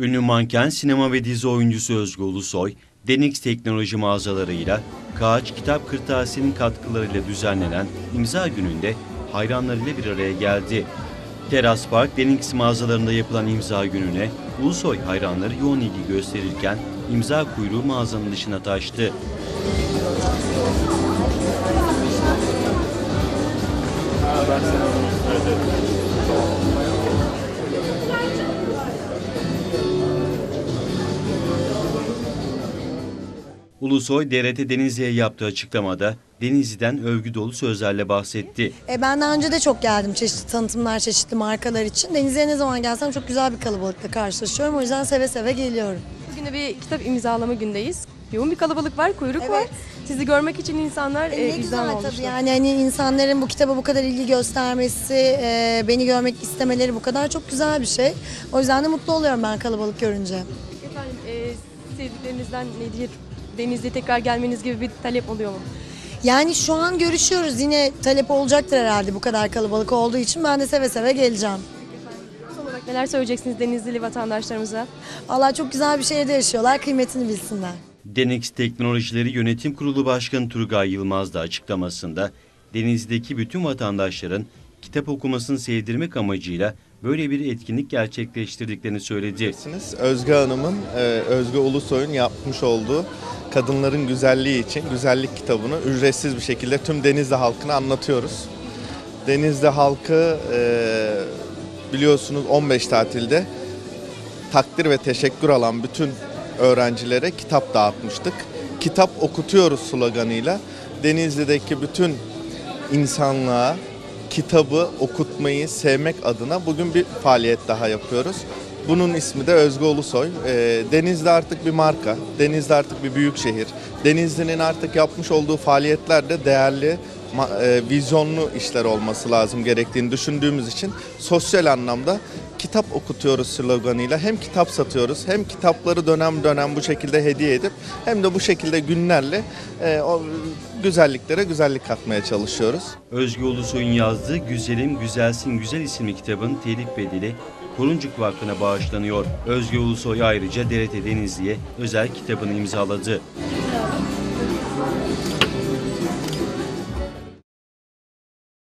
Ünlü manken, sinema ve dizi oyuncusu Özgü Ulusoy, Denix teknoloji mağazalarıyla Kağaç Kitap Kırtasiye'nin katkılarıyla düzenlenen imza gününde hayranlarıyla bir araya geldi. Teras Park Denix mağazalarında yapılan imza gününe Ulusoy hayranları yoğun ilgi gösterirken imza kuyruğu mağazanın dışına taştı. Ulusoy, DRT Denizli'ye yaptığı açıklamada Denizli'den övgü dolu sözlerle bahsetti. E, ben daha önce de çok geldim çeşitli tanıtımlar, çeşitli markalar için. Denizli'ye ne zaman gelsem çok güzel bir kalabalıkla karşılaşıyorum. O yüzden seve seve geliyorum. Bugün de bir kitap imzalama gündeyiz. Yoğun bir kalabalık var, kuyruk Evet. var. Sizi görmek için insanlar E, e, ne güzel olmuşlar. tabii yani hani insanların bu kitaba bu kadar ilgi göstermesi, e, beni görmek istemeleri bu kadar çok güzel bir şey. O yüzden de mutlu oluyorum ben kalabalık görünce. Efendim, e, sevdiklerinizden nedir? Denizli'ye tekrar gelmeniz gibi bir talep oluyor mu? Yani şu an görüşüyoruz. Yine talep olacaktır herhalde bu kadar kalabalık olduğu için. Ben de seve seve geleceğim. Son olarak neler söyleyeceksiniz Denizlili vatandaşlarımıza? Allah çok güzel bir şehirde yaşıyorlar. Kıymetini bilsinler. Denix Teknolojileri Yönetim Kurulu Başkanı Turgay Yılmaz da açıklamasında Denizli'deki bütün vatandaşların kitap okumasını sevdirmek amacıyla böyle bir etkinlik gerçekleştirdiklerini söyledi. Özge Hanım'ın, e, Özge Ulusoy'un yapmış olduğu Kadınların Güzelliği için güzellik kitabını ücretsiz bir şekilde tüm Denizli halkına anlatıyoruz. Denizli halkı e, biliyorsunuz 15 tatilde takdir ve teşekkür alan bütün öğrencilere kitap dağıtmıştık. Kitap okutuyoruz sloganıyla Denizli'deki bütün insanlığa kitabı okutmayı sevmek adına bugün bir faaliyet daha yapıyoruz. Bunun ismi de Özgü Ulusoy. Ee, Denizli artık bir marka, Denizli artık bir büyük şehir. Denizli'nin artık yapmış olduğu faaliyetlerde değerli, ma- e, vizyonlu işler olması lazım gerektiğini düşündüğümüz için sosyal anlamda kitap okutuyoruz sloganıyla hem kitap satıyoruz hem kitapları dönem dönem bu şekilde hediye edip hem de bu şekilde günlerle e, o güzelliklere güzellik katmaya çalışıyoruz. Özgü Ulusoy'un yazdığı Güzelim Güzelsin Güzel isimli kitabın telif bedeli Koruncuk Vakfı'na bağışlanıyor. Özgü Ulusoy ayrıca DRT Denizli'ye özel kitabını imzaladı.